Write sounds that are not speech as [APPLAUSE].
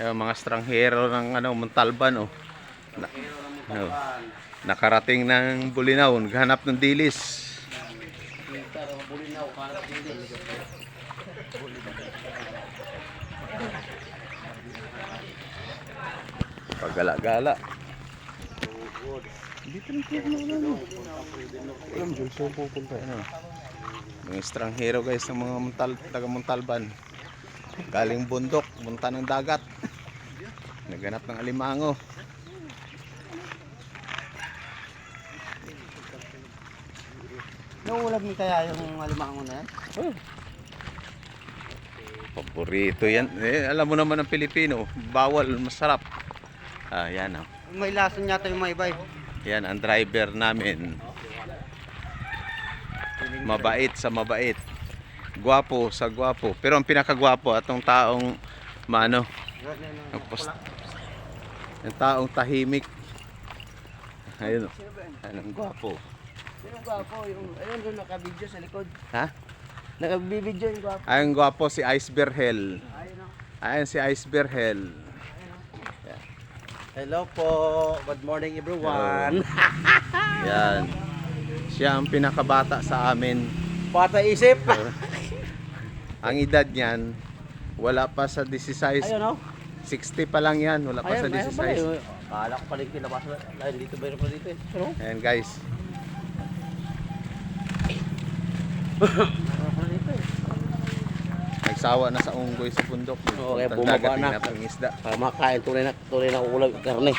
Yung mga stranghero ng ano, Montalban, oh. Na, oh. Nakarating ng Bulinaw, naghanap ng dilis. Pagala-gala. Dito na ano. Pupunta? Ano? Mga estranghero guys ng mga Montal, taga Montalban. Galing bundok, punta ng dagat. Naganap ng alimango. Nauulag ni kaya yung alimango na yan? Paborito yan. Eh, alam mo naman ng Pilipino, bawal, masarap. Ah, yan oh. May lason yata yung may iba eh. Yan ang driver namin. Mabait sa mabait. Gwapo sa gwapo. Pero ang pinakagwapo atong taong maano, ang post, yung taong tahimik. Ayun. oh. Ayun ang gwapo. Sino gwapo? Yung, ayun doon nakabidyo sa likod. Ha? Nakabibidyo yung gwapo. Ayun gwapo si Iceberg Hell. Ayun o. Ayun si Iceberg Hell. Hello po. Good morning everyone. [LAUGHS] Yan. Siya ang pinakabata sa amin. Pata isip. Ang edad niyan, wala pa sa 16. Ayun o. 60 pa lang yan, wala pa sa Ayun, pala 16. yun. Akala ko pala yung kinabasa. Ayun, dito mayroon pala dito eh. Ano? Ayan guys, eh. nagsawa na sa unggoy sa bundok. Puntang bumaba na. hinap ng isda. Para makain tunay na tunay na ulam karne.